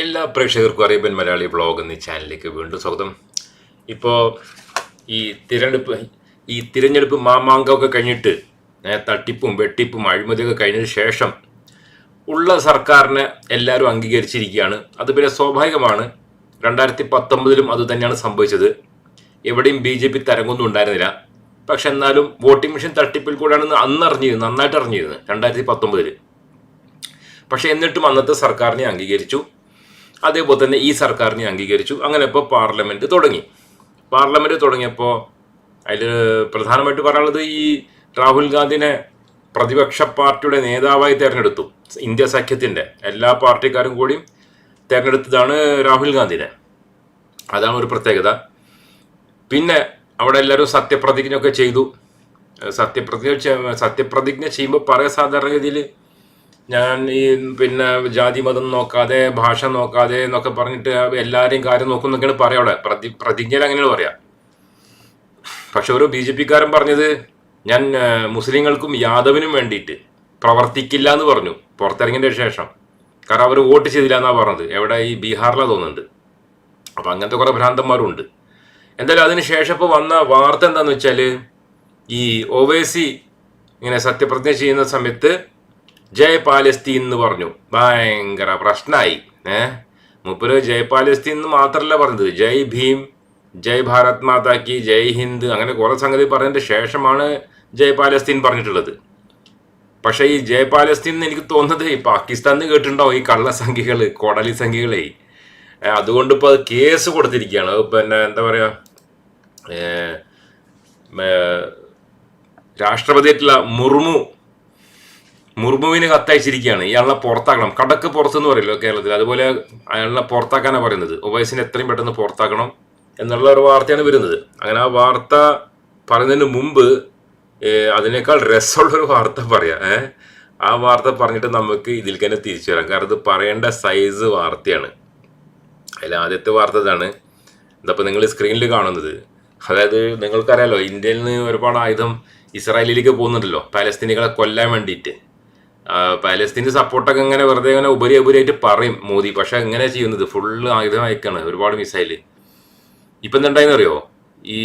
എല്ലാ പ്രേക്ഷകർക്കും Arabian Malayali blog എന്ന ചാനലിലേക്ക് വീണ്ടും സ്വാഗതം. ഇപ്പോൾ ഈ തിരഞ്ഞെടുപ്പ് ഈ തിരഞ്ഞെടുപ്പ് മാമാങ്കമൊക്കെ കഴിഞ്ഞിട്ട് തട്ടിപ്പും വെട്ടിപ്പും അഴിമതിയൊക്കെ കഴിഞ്ഞതിന് ശേഷം ഉള്ള സർക്കാരിനെ എല്ലാവരും അംഗീകരിച്ചിരിക്കുകയാണ്. അത് പിന്നെ സ്വാഭാവികമാണ്. രണ്ടായിരത്തി പത്തൊമ്പതിലും അത് തന്നെയാണ് സംഭവിച്ചത്. എവിടെയും ബി ജെ പി തരംഗമൊന്നും ഉണ്ടായിരുന്നില്ല. പക്ഷെ എന്നാലും വോട്ടിംഗ് മെഷീൻ തട്ടിപ്പിൽ കൂടെയാണ് അന്ന് അറിഞ്ഞിരുന്നത് നന്നായിട്ട് അറിഞ്ഞിരുന്നത് രണ്ടായിരത്തി പത്തൊമ്പതിൽ പക്ഷെ എന്നിട്ടും അന്നത്തെ സർക്കാരിനെ അംഗീകരിച്ചു. അതേപോലെ തന്നെ ഈ സർക്കാരിനെ അംഗീകരിച്ചു. അങ്ങനെ ഇപ്പോൾ പാർലമെന്റ് തുടങ്ങി. പാർലമെന്റ് തുടങ്ങിയപ്പോൾ അതിൽ പ്രധാനമായിട്ട് പറയാനുള്ളത് ഈ രാഹുൽ ഗാന്ധിനെ പ്രതിപക്ഷ പാർട്ടിയുടെ നേതാവായി തിരഞ്ഞെടുത്തു. ഇന്ത്യ സഖ്യത്തിന്റെ എല്ലാ പാർട്ടിക്കാരും കൂടി തിരഞ്ഞെടുത്തതാണ് രാഹുൽ ഗാന്ധിനെ. അതാണ് ഒരു പ്രത്യേകത. പിന്നെ അവിടെ എല്ലാവരും സത്യപ്രതിജ്ഞ ഒക്കെ ചെയ്തു. സത്യപ്രതിജ്ഞ സത്യപ്രതിജ്ഞ ചെയ്യുമ്പോൾ പറയാൻ സാധാരണഗതിയിൽ ഞാൻ ഈ പിന്നെ ജാതി മതം നോക്കാതെ ഭാഷ നോക്കാതെ എന്നൊക്കെ പറഞ്ഞിട്ട് എല്ലാവരെയും കാര്യം നോക്കുന്നൊക്കെയാണ് പറയാം അവിടെ. പ്രതി പ്രതിജ്ഞയിൽ അങ്ങനെയാണ് പറയാം. പക്ഷെ ഒരു ബി ജെ പിക്കാരൻ പറഞ്ഞത് ഞാൻ മുസ്ലിങ്ങൾക്കും യാദവിനും വേണ്ടിയിട്ട് പ്രവർത്തിക്കില്ല എന്ന് പറഞ്ഞു പുറത്തിറങ്ങിയതിന് ശേഷം. കാരണം അവർ വോട്ട് ചെയ്തില്ല എന്നാ പറഞ്ഞത്. എവിടെ ഈ ബീഹാറിലാണ് തോന്നുന്നുണ്ട്. അപ്പം അങ്ങനത്തെ കുറേ ഭ്രാന്തന്മാരുണ്ട്. എന്തായാലും അതിന് ശേഷം ഇപ്പോൾ വന്ന വാർത്ത എന്താണെന്ന് വെച്ചാൽ ഈ ഒവേസി ഇങ്ങനെ സത്യപ്രതിജ്ഞ ചെയ്യുന്ന സമയത്ത് ജയ് പാലസ്തീൻ എന്ന് പറഞ്ഞു. ഭയങ്കര പ്രശ്നമായി ഏ? മുപ്പര് ജയ് പാലസ്തീൻ എന്ന് മാത്രമല്ല പറഞ്ഞത്. ജയ് ഭീം ജയ് ഭാരത് മാതാക്കി ജയ് ഹിന്ദ് അങ്ങനെ കുറെ സംഗതി പറഞ്ഞതിന്റെ ശേഷമാണ് ജയ് പാലസ്തീൻ പറഞ്ഞിട്ടുള്ളത്. പക്ഷേ ഈ ജയ് പാലസ്തീൻ എന്ന് എനിക്ക് തോന്നുന്നത് ഈ പാകിസ്ഥാനിൽ കേട്ടിട്ടുണ്ടാവും ഈ കള്ളസംഖ്യകൾ കോടലി സംഖ്യകളെ അതുകൊണ്ട് ഇപ്പോൾ അത് കേസ് കൊടുത്തിരിക്കുകയാണ്. പിന്നെ എന്താ പറയുക രാഷ്ട്രപതിയായിട്ടുള്ള മുർമു മുർമുവിന് കത്തയച്ചിരിക്കുകയാണ്. ഇയാളെ പുറത്താക്കണം. കടക്ക് പുറത്തെന്ന് പറയല്ലോ കേരളത്തിൽ? അതുപോലെ അയാളെ പുറത്താക്കാനാണ് പറയുന്നത്. ഒവൈസിനെ എത്രയും പെട്ടെന്ന് പുറത്താക്കണം എന്നുള്ള ഒരു വാർത്തയാണ് വരുന്നത്. അങ്ങനെ ആ വാർത്ത പറയുന്നതിന് മുമ്പ് അതിനേക്കാൾ രസമുള്ള ഒരു വാർത്ത പറയാം. ഏ ആ വാർത്ത പറഞ്ഞിട്ട് നമുക്ക് ഇതിൽ തന്നെ തിരിച്ചു വരാം. കാരണം ഇത് പറയേണ്ട സൈസ് വാർത്തയാണ്. അതിൽ ആദ്യത്തെ വാർത്ത ഇതാണ്. ഇതപ്പോൾ നിങ്ങൾ സ്ക്രീനിൽ കാണുന്നത്. അതായത് നിങ്ങൾക്കറിയാലോ ഇന്ത്യയിൽ നിന്ന് ഒരുപാട് ആയുധം ഇസ്രായേലിലേക്ക് പോകുന്നുണ്ടല്ലോ. പാലസ്തീനികളെ കൊല്ലാൻ വേണ്ടിയിട്ട്. ആ, പാലസ്തീന് സപ്പോർട്ടൊക്കെ ഇങ്ങനെ വെറുതെ ഇങ്ങനെ ഉപരി ഉപരിയായിട്ട് പറയും മോദി. പക്ഷെ ഇങ്ങനെ ചെയ്യുന്നത് ഫുള്ള് ആയുധം അയക്കാണ്. ഒരുപാട് മിസൈൽ ഇപ്പം എന്തുണ്ടായെന്ന് അറിയോ? ഈ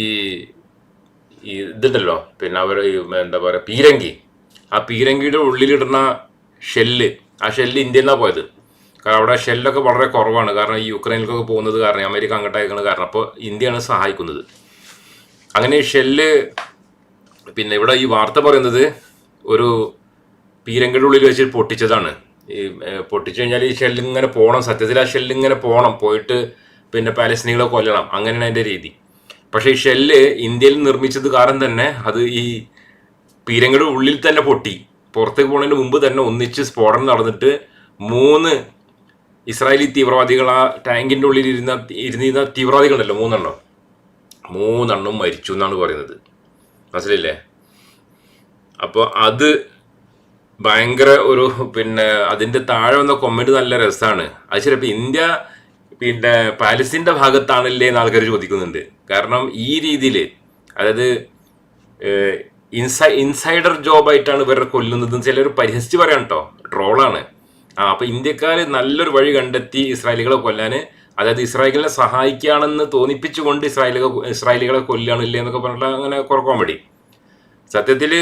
ഇതുണ്ടല്ലോ. പിന്നെ അവർ എന്താ പറയുക പീരങ്കി. ആ പീരങ്കിയുടെ ഉള്ളിലിടുന്ന ഷെല്ല്. ആ ഷെല്ല് ഇന്ത്യയിൽ നിന്നാണ് പോയത്. കാരണം അവിടെ ഷെല്ലൊക്കെ വളരെ കുറവാണ്. കാരണം ഈ യുക്രൈനിലേക്കൊക്കെ പോകുന്നത് കാരണം അമേരിക്ക അങ്ങോട്ട് അയക്കുന്നത് കാരണം. അപ്പോൾ ഇന്ത്യയാണ് സഹായിക്കുന്നത്. അങ്ങനെ ഷെല്ല് പിന്നെ ഇവിടെ ഈ വാർത്ത പറയുന്നത് ഒരു പീരങ്കയുടെ ഉള്ളിൽ വെച്ച് പൊട്ടിച്ചതാണ്. ഈ പൊട്ടിച്ചു കഴിഞ്ഞാൽ ഈ ഷെല്ല് ഇങ്ങനെ പോകണം സത്യത്തിൽ ആ ഷെല്ല് ഇങ്ങനെ പോകണം പോയിട്ട് പിന്നെ പാലസ്തീനികളെ കൊല്ലണം. അങ്ങനെയാണ് അതിന്റെ രീതി. പക്ഷേ ഈ ഷെല്ല് ഇന്ത്യയിൽ നിർമ്മിച്ചത് കാരണം തന്നെ അത് ഈ പീരങ്കിയുടെ ഉള്ളിൽ തന്നെ പൊട്ടി. പുറത്തേക്ക് പോകുന്നതിന് മുമ്പ് തന്നെ ഒന്നിച്ച് സ്ഫോടനം നടന്നിട്ട് മൂന്ന് ഇസ്രായേലി തീവ്രവാദികൾ ആ ടാങ്കിന്റെ ഉള്ളിൽ ഇരുന്ന ഇരുന്നിരുന്ന തീവ്രവാദികളുണ്ടല്ലോ മൂന്നെണ്ണം. മൂന്നെണ്ണം മരിച്ചു എന്നാണ് പറയുന്നത്. മനസ്സിലില്ലേ അപ്പോൾ അത് ഭയങ്കര ഒരു പിന്നെ അതിന്റെ താഴെ വന്ന കൊമന്റ് നല്ല രസമാണ് അത് ഇപ്പൊ ഇന്ത്യ പിന്നെ പാലസ്തീന്റെ ഭാഗത്താണല്ലേ എന്ന് ആൾക്കാർ ചോദിക്കുന്നുണ്ട്. കാരണം ഈ രീതിയിൽ അതായത് ഇൻസൈ ഇൻസൈഡർ ജോബായിട്ടാണ് ഇവരെ കൊല്ലുന്നത് ചിലർ പരിഹസിച്ച് പറയാം കേട്ടോ ട്രോളാണ്. ആ അപ്പൊ ഇന്ത്യക്കാർ നല്ലൊരു വഴി കണ്ടെത്തി ഇസ്രായേലികളെ കൊല്ലാന്. അതായത് ഇസ്രായേലിനെ സഹായിക്കുകയാണെന്ന് തോന്നിപ്പിച്ചുകൊണ്ട് ഇസ്രായേലികൾ ഇസ്രായേലികളെ കൊല്ലുകയാണില്ലേ എന്നൊക്കെ പറഞ്ഞിട്ട് അങ്ങനെ കുറെ കോമഡി സത്യത്തിൽ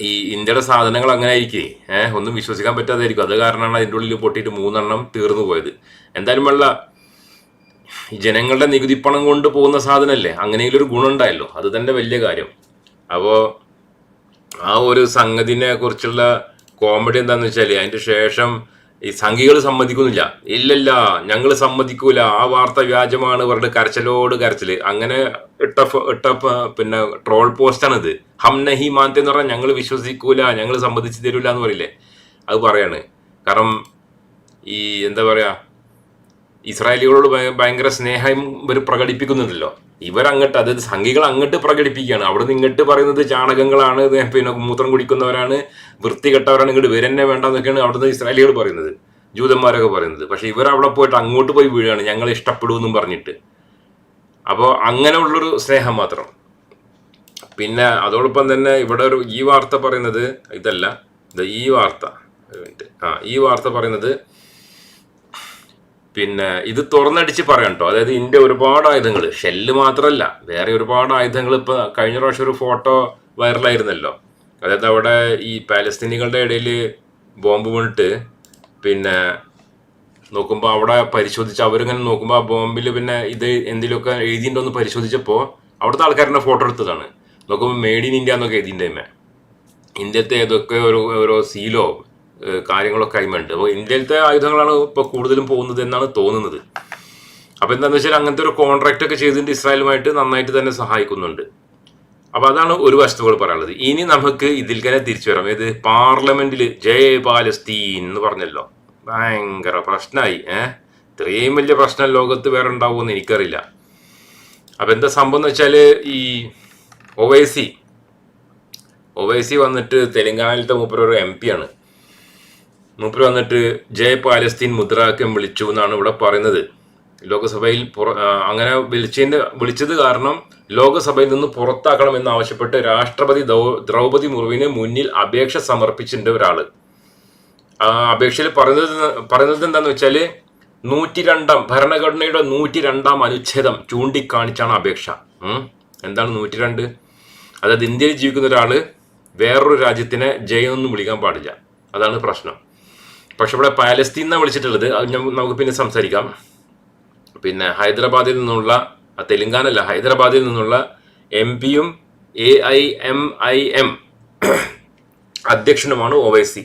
ഈ ഇന്ത്യയുടെ സാധനങ്ങൾ അങ്ങനെ ആയിരിക്കേ ഏഹ് ഒന്നും വിശ്വസിക്കാൻ പറ്റാതായിരിക്കും. അത് കാരണമാണ് അതിന്റെ ഉള്ളിൽ പൊട്ടിയിട്ട് മൂന്നെണ്ണം തീർന്നു പോയത്. എന്തായാലും വെള്ള ജനങ്ങളുടെ നികുതി പണം കൊണ്ട് പോകുന്ന സാധനമല്ലേ അങ്ങനെയെങ്കിലും ഒരു ഗുണമുണ്ടായല്ലോ അത് തന്നെ വലിയ കാര്യം. അപ്പോൾ ആ ഒരു സംഗതിനെ കുറിച്ചുള്ള കോമഡി എന്താന്ന് വെച്ചാൽ അതിന്റെ ശേഷം ഈ സംഘികൾ സമ്മതിക്കുന്നില്ല. ഇല്ലല്ല ഞങ്ങൾ സമ്മതിക്കൂല. ആ വാർത്ത വ്യാജമാണ് ഇവരുടെ കരച്ചിലോട് കരച്ചിൽ. അങ്ങനെ ഇട്ട ഇട്ട പിന്നെ ട്രോൾ പോസ്റ്റാണ് ഇത് ഹം നഹി മാനത്തെ എന്ന് പറഞ്ഞാൽ ഞങ്ങൾ വിശ്വസിക്കൂല ഞങ്ങൾ സമ്മതിച്ചു തരൂല എന്ന് പറയില്ലേ? അത് പറയാണ്. കാരണം ഈ എന്താ പറയാ ഇസ്രായേലികളോട് ഭയ- ഭയങ്കര സ്നേഹം ഇവർ പ്രകടിപ്പിക്കുന്നുണ്ടല്ലോ. ഇവരങ്ങോട്ട് അതായത് സംഘികൾ അങ്ങോട്ട് പ്രകടിപ്പിക്കുകയാണ്. അവിടെ നിന്ന് ഇങ്ങോട്ട് പറയുന്നത് ചാണകങ്ങളാണ് പിന്നെ മൂത്രം കുടിക്കുന്നവരാണ് വൃത്തികെട്ടവരാണ് ഇങ്ങോട്ട് വരന്നെ വേണ്ടെന്നൊക്കെയാണ് അവിടുന്ന് ഇസ്രായേലികൾ പറയുന്നത് ജൂതന്മാരൊക്കെ പറയുന്നത്. പക്ഷെ ഇവർ അവിടെ പോയിട്ട് അങ്ങോട്ട് പോയി വീഴാണ് ഞങ്ങൾ ഇഷ്ടപ്പെടുമെന്നും പറഞ്ഞിട്ട്. അപ്പോൾ അങ്ങനെയുള്ളൊരു സ്നേഹം മാത്രം. പിന്നെ അതോടൊപ്പം തന്നെ ഇവിടെ ഒരു ഈ വാർത്ത പറയുന്നത് ഇതല്ല ഇത് ഈ വാർത്ത ആ ഈ വാർത്ത പറയുന്നത് പിന്നെ ഇത് തുറന്നടിച്ച് പറയാം കേട്ടോ. അതായത് ഇന്ത്യ ഒരുപാട് ആയുധങ്ങൾ ഷെല്ല് മാത്രമല്ല വേറെ ഒരുപാട് ആയുധങ്ങൾ ഇപ്പൊ കഴിഞ്ഞ പ്രാവശ്യം ഒരു ഫോട്ടോ വൈറലായിരുന്നല്ലോ. അതായത് അവിടെ ഈ പാലസ്തീനികളുടെ ഇടയിൽ ബോംബ് വീണിട്ട് പിന്നെ നോക്കുമ്പോൾ അവിടെ പരിശോധിച്ച് അവരിങ്ങനെ നോക്കുമ്പോൾ ആ ബോംബിൽ പിന്നെ ഇത് എന്തെങ്കിലുമൊക്കെ എഴുതിയിട്ടുണ്ടോ എന്ന് പരിശോധിച്ചപ്പോൾ അവിടുത്തെ ആൾക്കാരുടെ ഫോട്ടോ എടുത്തതാണ്. നോക്കുമ്പോൾ മെയ്ഡ് ഇൻ ഇന്ത്യ എന്നൊക്കെ എഴുതിന്റെ ഇന്ത്യത്തെ ഏതൊക്കെ ഒരു ഓരോ സീലോ കാര്യങ്ങളൊക്കെ അയിമുണ്ട് അപ്പോൾ ഇന്ത്യയിലത്തെ ആയുധങ്ങളാണ് ഇപ്പോൾ കൂടുതലും പോകുന്നത് എന്നാണ് തോന്നുന്നത്. അപ്പോൾ എന്താണെന്ന് വെച്ചാൽ അങ്ങനത്തെ ഒരു കോൺട്രാക്റ്റ് ഒക്കെ ചെയ്തിട്ട് ഇസ്രായേലുമായിട്ട് നന്നായിട്ട് തന്നെ സഹായിക്കുന്നുണ്ട്. അപ്പോൾ അതാണ് ഒരു വശത്തുകൾ പറയാനുള്ളത്. ഇനി നമുക്ക് ഇതിൽ തന്നെ തിരിച്ചു വരാം. ഇത് പാർലമെന്റിൽ ജയ പാലസ്തീൻ എന്ന് പറഞ്ഞല്ലോ. ഭയങ്കര പ്രശ്നമായി ഏഹ് ഇത്രയും വലിയ പ്രശ്നം ലോകത്ത് വേറെ ഉണ്ടാവുമെന്ന് എനിക്കറിയില്ല. അപ്പോൾ എന്താ സംഭവം എന്ന് വെച്ചാൽ ഈ ഒവൈസി ഒവൈസി വന്നിട്ട് തെലങ്കാനയിലത്തെ മൂപ്പർ ഒരു എം പി ആണ്. മൂപ്പർ വന്നിട്ട് ജയ പാലസ്തീൻ മുദ്രാവാക്യം വിളിച്ചു എന്നാണ് ഇവിടെ പറയുന്നത്. ലോകസഭയിൽ പുറ- അങ്ങനെ വിളിച്ചതിന്റെ വിളിച്ചത് കാരണം ലോകസഭയിൽ നിന്ന് പുറത്താക്കണമെന്ന് ആവശ്യപ്പെട്ട് രാഷ്ട്രപതി ദ്രൗപതി മുർമുവിന് മുന്നിൽ അപേക്ഷ സമർപ്പിച്ചിട്ടുണ്ട് ഒരാൾ ആ അപേക്ഷയിൽ പറയുന്നത് പറയുന്നത് എന്താണെന്ന് വെച്ചാൽ നൂറ്റി രണ്ടാം ഭരണഘടനയുടെ നൂറ്റി രണ്ടാം അനുച്ഛേദം ചൂണ്ടിക്കാണിച്ചാണ് അപേക്ഷ. എന്താണ് നൂറ്റി രണ്ട് അതായത് ഇന്ത്യയിൽ ജീവിക്കുന്ന ഒരാൾ വേറൊരു രാജ്യത്തിനെ ജയമൊന്നും വിളിക്കാൻ പാടില്ല. അതാണ് പ്രശ്നം. പക്ഷെ ഇവിടെ പാലസ്തീൻ എന്നാണ് വിളിച്ചിട്ടുള്ളത്? അത് നമുക്ക് പിന്നെ സംസാരിക്കാം. പിന്നെ ഹൈദരാബാദിൽ നിന്നുള്ള തെലുങ്കാനല്ല ഹൈദരാബാദിൽ നിന്നുള്ള എം പിയും A I M I M അധ്യക്ഷനുമാണ് Owaisi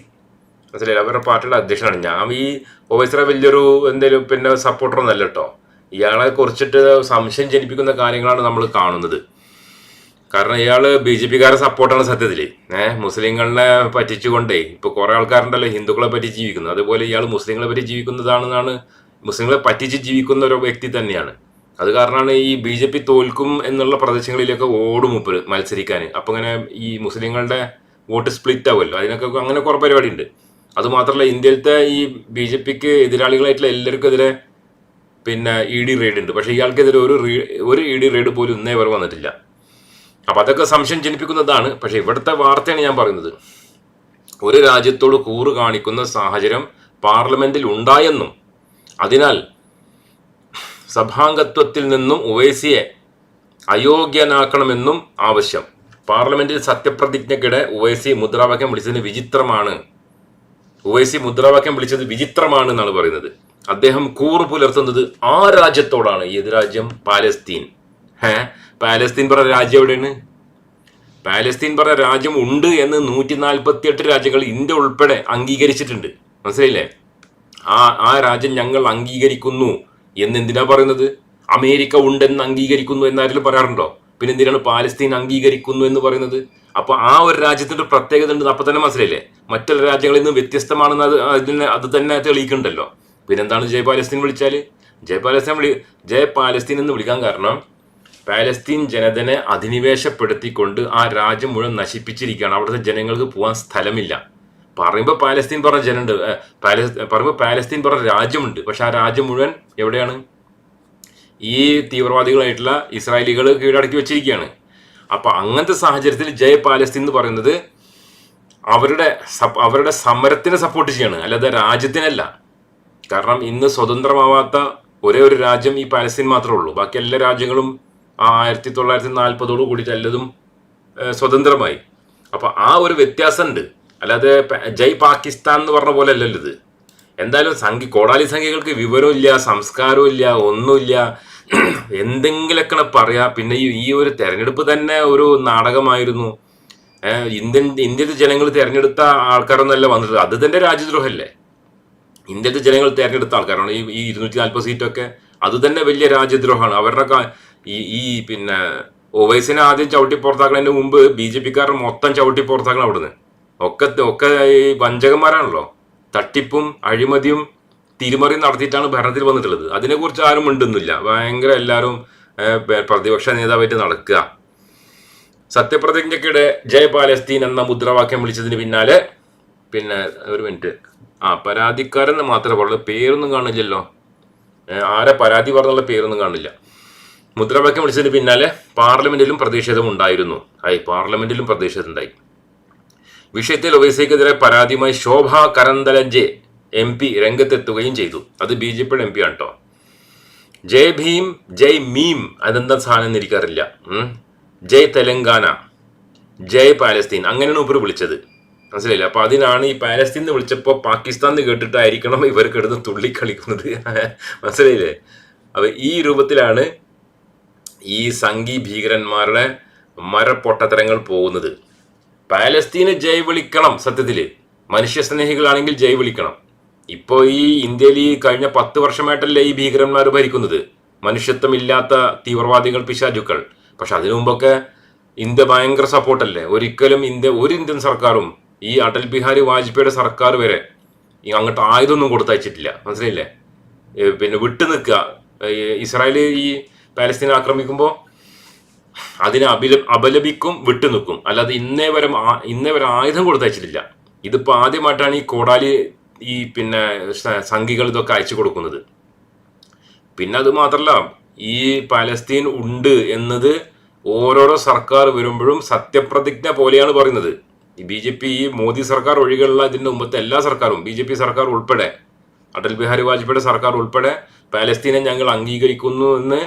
മനസ്സിലായി അവരുടെ പാർട്ടിയുടെ അധ്യക്ഷനാണ്. ഞാൻ ഈ ഒവൈസിയുടെ വലിയൊരു എന്തെങ്കിലും പിന്നെ സപ്പോർട്ടറൊന്നല്ല കേട്ടോ. ഇയാളെ കുറിച്ചിട്ട് സംശയം ജനിപ്പിക്കുന്ന കാര്യങ്ങളാണ് നമ്മൾ കാണുന്നത്. കാരണം ഇയാൾ ബി ജെ പിക്കാരെ സപ്പോർട്ടാണ് സത്യത്തിൽ ഏഹ് മുസ്ലിങ്ങളെ പറ്റിച്ചുകൊണ്ടേ ഇപ്പൊ കുറെ ആൾക്കാരുണ്ടല്ലോ ഹിന്ദുക്കളെ പറ്റി ജീവിക്കുന്നത് അതുപോലെ ഇയാൾ മുസ്ലിങ്ങളെ പറ്റി ജീവിക്കുന്നതാണെന്നാണ് മുസ്ലിങ്ങളെ പറ്റിച്ച് ജീവിക്കുന്ന ഒരു വ്യക്തി തന്നെയാണ്. അത് കാരണമാണ് ഈ ബി ജെ പി തോൽക്കും എന്നുള്ള പ്രദേശങ്ങളിലൊക്കെ ഓടും മുപ്പര് മത്സരിക്കാൻ അപ്പൊ ഇങ്ങനെ ഈ മുസ്ലിങ്ങളുടെ വോട്ട് സ്പ്ലിറ്റ് ആവുമല്ലോ അതിനൊക്കെ അങ്ങനെ കുറെ പരിപാടി ഉണ്ട് അത് മാത്രമല്ല ഇന്ത്യയിലത്തെ ഈ ബി ജെ പിക്ക് എതിരാളികളായിട്ടുള്ള എല്ലാവർക്കും എതിരെ പിന്നെ ഇ ഡി റെയ്ഡ് ഉണ്ട് പക്ഷേ ഇയാൾക്കെതിരെ ഒരു ഒരു ഇ ഡി റെയ്ഡ് പോലും ഇന്നേ വരെ വന്നിട്ടില്ല. അപ്പൊ അതൊക്കെ സംശയം ജനിപ്പിക്കുന്നതാണ്. പക്ഷേ ഇവിടുത്തെ വാർത്തയാണ് ഞാൻ പറയുന്നത്. ഒരു രാജ്യത്തോട് കൂറ് കാണിക്കുന്ന സാഹചര്യം പാർലമെന്റിൽ ഉണ്ടായെന്നും അതിനാൽ സഭാംഗത്വത്തിൽ നിന്നും ഉവൈസിയെ അയോഗ്യനാക്കണമെന്നും ആവശ്യം. പാർലമെന്റിൽ സത്യപ്രതിജ്ഞയ്ക്കിടെ ഉവൈസി മുദ്രാവാക്യം വിളിച്ചത് വിചിത്രമാണ്. ഉവൈസി മുദ്രാവാക്യം വിളിച്ചത് വിചിത്രമാണ് എന്നാണ് പറയുന്നത്. അദ്ദേഹം കൂറ് പുലർത്തുന്നത് ആ രാജ്യത്തോടാണ്. ഏത് രാജ്യം? പാലസ്തീൻ. ഹേ പാലസ്തീൻ പറഞ്ഞ രാജ്യം എവിടെയാണ്? പാലസ്തീൻ പറഞ്ഞ രാജ്യം ഉണ്ട് എന്ന് നൂറ്റി നാൽപ്പത്തി എട്ട് രാജ്യങ്ങൾ ഇന്ത്യ ഉൾപ്പെടെ അംഗീകരിച്ചിട്ടുണ്ട്. മനസ്സിലായില്ലേ? ആ ആ രാജ്യം ഞങ്ങൾ അംഗീകരിക്കുന്നു എന്ന് എന്തിനാ പറയുന്നത്? അമേരിക്ക ഉണ്ടെന്ന് അംഗീകരിക്കുന്നു എന്നാരും പറയാറുണ്ടോ? പിന്നെ എന്തിനാണ് പാലസ്തീൻ അംഗീകരിക്കുന്നു എന്ന് പറയുന്നത്? അപ്പൊ ആ ഒരു രാജ്യത്തിന്റെ പ്രത്യേകത ഉണ്ട് അപ്പൊ തന്നെ മനസ്സിലായില്ലേ? മറ്റുള്ള രാജ്യങ്ങളിൽ നിന്ന് വ്യത്യസ്തമാണെന്ന് അത് അതിനെ അത് തന്നെ തെളിയിക്കുന്നുണ്ടല്ലോ പിന്നെന്താണ് ജയ പാലസ്തീൻ വിളിച്ചാൽ? ജയ പാലസ്തീൻ വിളി ജയ പാലസ്തീൻ എന്ന് വിളിക്കാൻ കാരണം പാലസ്തീൻ ജനതനെ അധിനിവേശപ്പെടുത്തിക്കൊണ്ട് ആ രാജ്യം മുഴുവൻ നശിപ്പിച്ചിരിക്കുകയാണ്. അവിടുത്തെ ജനങ്ങൾക്ക് പോകാൻ സ്ഥലമില്ല. പറയുമ്പോൾ പാലസ്തീൻ പറഞ്ഞ ജനമുണ്ട്. പറയുമ്പോൾ പാലസ്തീൻ പറഞ്ഞ രാജ്യമുണ്ട്. പക്ഷെ ആ രാജ്യം മുഴുവൻ എവിടെയാണ്? ഈ തീവ്രവാദികളായിട്ടുള്ള ഇസ്രായേലികൾ കീഴടക്കി വെച്ചിരിക്കുകയാണ്. അപ്പൊ അങ്ങനത്തെ സാഹചര്യത്തിൽ ജയ് പാലസ്തീൻ എന്ന് പറയുന്നത് അവരുടെ അവരുടെ സമരത്തിനെ സപ്പോർട്ട് ചെയ്യാണ്. അല്ലാതെ രാജ്യത്തിനല്ല. കാരണം ഇന്ന് സ്വതന്ത്രമാവാത്ത ഒരേ ഒരു രാജ്യം ഈ പാലസ്തീൻ മാത്രമേ ഉള്ളൂ. ബാക്കി എല്ലാ രാജ്യങ്ങളും ആയിരത്തി തൊള്ളായിരത്തി നാൽപ്പതോട് കൂടിയിട്ട് ചെല്ലതും സ്വതന്ത്രമായി. അപ്പൊ ആ ഒരു വ്യത്യാസമുണ്ട് അല്ലാതെ ജയ് പാകിസ്ഥാൻ എന്ന് പറഞ്ഞ പോലെ അല്ലല്ലോ ഇത്. എന്തായാലും സംഖ്യ കോടാലി സംഖ്യകൾക്ക് സംസ്കാരവും ഇല്ല ഒന്നുമില്ല. എന്തെങ്കിലൊക്കെ പറയാ. പിന്നെ ഈ ഒരു തെരഞ്ഞെടുപ്പ് തന്നെ ഒരു നാടകമായിരുന്നു. ഇന്ത്യൻ ഇന്ത്യത്തെ ജനങ്ങൾ തിരഞ്ഞെടുത്ത ആൾക്കാരൊന്നല്ല വന്നത്. അത് തന്നെ രാജ്യദ്രോഹമല്ലേ ഇന്ത്യത്തെ ജനങ്ങൾ തിരഞ്ഞെടുത്ത ആൾക്കാരാണ്. ഈ ഇരുന്നൂറ്റി നാൽപ്പത് സീറ്റൊക്കെ അത് തന്നെ വലിയ രാജ്യദ്രോഹമാണ്. അവരുടെ ഈ ഈ പിന്നെ ഒവൈസിനെ ആദ്യം ചവിട്ടി പുറത്താക്കുന്നതിന് മുമ്പ് ബി ജെ പിക്കാരൻ മൊത്തം ചവിട്ടി പുറത്താക്കണം അവിടുന്ന്. ഒക്കെ ഒക്കെ ഈ വഞ്ചകന്മാരാണല്ലോ. തട്ടിപ്പും അഴിമതിയും തിരിമറിയും നടത്തിയിട്ടാണ് ഭരണത്തിൽ വന്നിട്ടുള്ളത്. അതിനെക്കുറിച്ച് ആരും മിണ്ടുന്നില്ല. ഭയങ്കര എല്ലാവരും പ്രതിപക്ഷ നേതാവായിട്ട് നടക്കുക. സത്യപ്രതിജ്ഞയ്ക്കിടെ ജയ് പാലസ്തീൻ എന്ന മുദ്രാവാക്യം വിളിച്ചതിന് പിന്നാലെ പിന്നെ ഒരു മിനിറ്റ്. ആ പരാതിക്കാരെന്ന് മാത്രമേ പറയുള്ളൂ പേരൊന്നും കാണില്ലല്ലോ. ആരെ പരാതി പറഞ്ഞുള്ള പേരൊന്നും കാണില്ല. മുദ്രാവാക്യം വിളിച്ചതിന് പിന്നാലെ പാർലമെന്റിലും പ്രതിഷേധം ഉണ്ടായിരുന്നു. ആയി പാർലമെന്റിലും പ്രതിഷേധം ഉണ്ടായി വിഷയത്തിൽ ഒവൈസിക്കെതിരെ പരാതിയുമായി ശോഭ കരന്തലജെ എം പി രംഗത്തെത്തുകയും ചെയ്തു. അത് ബി ജെ പിയുടെ എം പി ആണ് കേട്ടോ ജയ് ഭീം ജയ് മീം അതെന്താ സാധനം എനിക്കറിയില്ല. ജയ് തെലങ്കാന ജയ് പാലസ്തീൻ അങ്ങനെയാണ് ഇവർ വിളിച്ചത്. മനസ്സിലായില്ല? അപ്പൊ അതിനാണ് ഈ പാലസ്തീൻ എന്ന് വിളിച്ചപ്പോൾ പാകിസ്ഥാൻ എന്ന് കേട്ടിട്ടായിരിക്കണം ഇവർക്ക് എടുത്ത് തുള്ളിക്കളിക്കുന്നത്. മനസ്സിലായില്ലേ? അപ്പൊ ഈ രൂപത്തിലാണ് ഈ സംഘി ഭീകരന്മാരുടെ മരപ്പൊട്ടത്തരങ്ങൾ പോകുന്നത്. പാലസ്തീന് ജയ് വിളിക്കണം സത്യത്തിൽ മനുഷ്യസ്നേഹികളാണെങ്കിൽ ജയ് വിളിക്കണം. ഇപ്പോ ഈ ഇന്ത്യയിൽ ഈ കഴിഞ്ഞ പത്ത് വർഷമായിട്ടല്ലേ ഈ ഭീകരന്മാർ ഭരിക്കുന്നത്? മനുഷ്യത്വമില്ലാത്ത തീവ്രവാദികൾ പിശാചുക്കൾ. പക്ഷെ അതിനു മുമ്പൊക്കെ ഇന്ത്യ ഭയങ്കര സപ്പോർട്ടല്ലേ? ഒരിക്കലും ഇന്ത്യ ഒരു ഇന്ത്യൻ സർക്കാരും ഈ അടൽ ബിഹാരി വാജ്പേയിയുടെ സർക്കാർ വരെ അങ്ങോട്ട് ആയുധമൊന്നും കൊടുത്തയച്ചിട്ടില്ല. മനസ്സിലായില്ലേ? പിന്നെ വിട്ടു നിൽക്കുക ഇസ്രായേൽ ഈ പാലസ്തീനെ ആക്രമിക്കുമ്പോൾ അതിനെ അഭില അപലപിക്കും വിട്ടുനിൽക്കും. അല്ലാതെ ഇന്നേ വരെ ഇന്നേ വരെ ആയുധം കൊടുത്തയച്ചിട്ടില്ല ഇതിപ്പോൾ ആദ്യമായിട്ടാണ് ഈ കോടാലി ഈ പിന്നെ സംഘികൾ ഇതൊക്കെ അയച്ചു കൊടുക്കുന്നത്. പിന്നെ അത് മാത്രല്ല ഈ പാലസ്തീൻ ഉണ്ട് എന്നത് ഓരോരോ സർക്കാർ വരുമ്പോഴും സത്യപ്രതിജ്ഞ പോലെയാണ് പറയുന്നത്. ഈ ബി ജെ പി ഈ മോദി സർക്കാർ ഒഴികെയുള്ള ഇതിന്റെ മുമ്പത്തെ എല്ലാ സർക്കാരും ബി ജെ പി സർക്കാർ ഉൾപ്പെടെ അടൽ ബിഹാരി വാജ്പേയിയുടെ സർക്കാർ ഉൾപ്പെടെ പാലസ്തീനെ ഞങ്ങൾ അംഗീകരിക്കുന്നു എന്ന്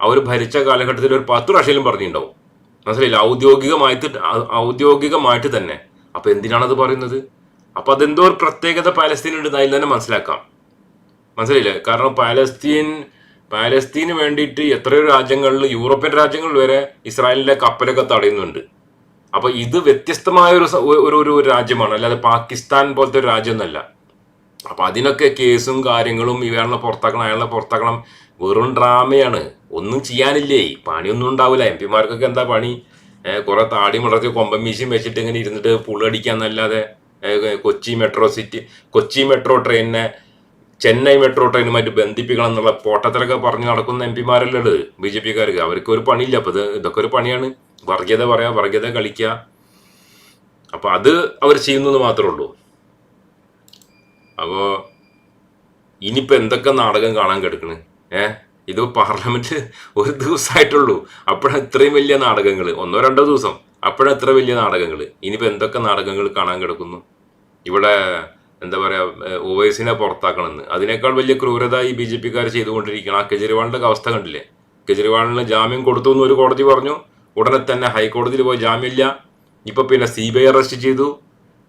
അവർ ഭരിച്ച കാലഘട്ടത്തിൽ ഒരു പത്ത് പ്രാവശ്യം പറഞ്ഞിട്ടുണ്ടാവും. മനസ്സിലായില്ല? ഔദ്യോഗികമായിട്ട് ഔദ്യോഗികമായിട്ട് തന്നെ. അപ്പൊ എന്തിനാണത് പറയുന്നത്? അപ്പൊ അതെന്തോ ഒരു പ്രത്യേകത പാലസ്തീൻ ഉണ്ട് അതിൽ തന്നെ മനസ്സിലാക്കാം. മനസ്സിലായില്ലേ? കാരണം പാലസ്തീൻ പാലസ്തീന് വേണ്ടിയിട്ട് എത്രയോ രാജ്യങ്ങളിൽ യൂറോപ്യൻ രാജ്യങ്ങൾ വരെ ഇസ്രായേലിന്റെ കപ്പലൊക്കെ തടയുന്നുണ്ട്. അപ്പൊ ഇത് വ്യത്യസ്തമായ ഒരു ഒരു ഒരു രാജ്യമാണ്. അല്ലാതെ പാകിസ്ഥാൻ പോലത്തെ ഒരു രാജ്യമൊന്നല്ല അപ്പൊ അതിനൊക്കെ കേസും കാര്യങ്ങളും ഇയാളെ പുറത്താക്കണം അയാളെ പുറത്താക്കണം വെറും ഡ്രാമയാണ്. ഒന്നും ചെയ്യാനില്ലേ? പണിയൊന്നും ഉണ്ടാവില്ല എം പിമാർക്കൊക്കെ എന്താ പണി? ഏഹ് കുറെ താടി മുടക്കി കൊമ്പൻ മീശയും വെച്ചിട്ട് ഇങ്ങനെ ഇരുന്നിട്ട് പുള്ളടിക്കാന്നല്ലാതെ ഏഹ് Kochi metro city Kochi metro ട്രെയിനിനെ Chennai metro ട്രെയിനുമായിട്ട് ബന്ധിപ്പിക്കണം എന്നുള്ള പോട്ടത്തിലൊക്കെ പറഞ്ഞു നടക്കുന്ന എം പിമാരല്ലേ ഉള്ളത്? ബി ജെ പിക്കാർക്ക്. അവർക്ക് ഒരു പണിയില്ല. അപ്പം ഇത് ഇതൊക്കെ ഒരു പണിയാണ്. വർഗീയത പറയാ വർഗീയത കളിക്കുക അപ്പൊ അത് അവർ ചെയ്യുന്നത് മാത്രമേ ഉള്ളൂ. അപ്പോ ഇനിയിപ്പോ എന്തൊക്കെ നാടകം കാണാൻ കിടക്കണ്? ഏ? ഇത് പാർലമെന്റ് ഒരു ദിവസമായിട്ടുള്ളൂ അപ്പോഴാണ് ഇത്രയും വലിയ നാടകങ്ങൾ ഒന്നോ രണ്ടോ ദിവസം. അപ്പോഴാണ് ഇത്ര വലിയ നാടകങ്ങൾ ഇനിയിപ്പോൾ എന്തൊക്കെ നാടകങ്ങൾ കാണാൻ കിടക്കുന്നു? ഇവിടെ എന്താ പറയുക ഒവൈസിനെ പുറത്താക്കണമെന്ന്. അതിനേക്കാൾ വലിയ ക്രൂരത ഈ ബി ജെ പിക്കാർ ചെയ്തുകൊണ്ടിരിക്കണം ആ കെജ്രിവാളിന്റെ അവസ്ഥ കണ്ടില്ലേ? കെജ്രിവാളിന് ജാമ്യം കൊടുത്തു എന്ന് ഒരു കോടതി പറഞ്ഞു. ഉടനെ തന്നെ ഹൈക്കോടതിയിൽ പോയി ജാമ്യമില്ല. ഇപ്പം പിന്നെ സി ബി ഐ അറസ്റ്റ് ചെയ്തു.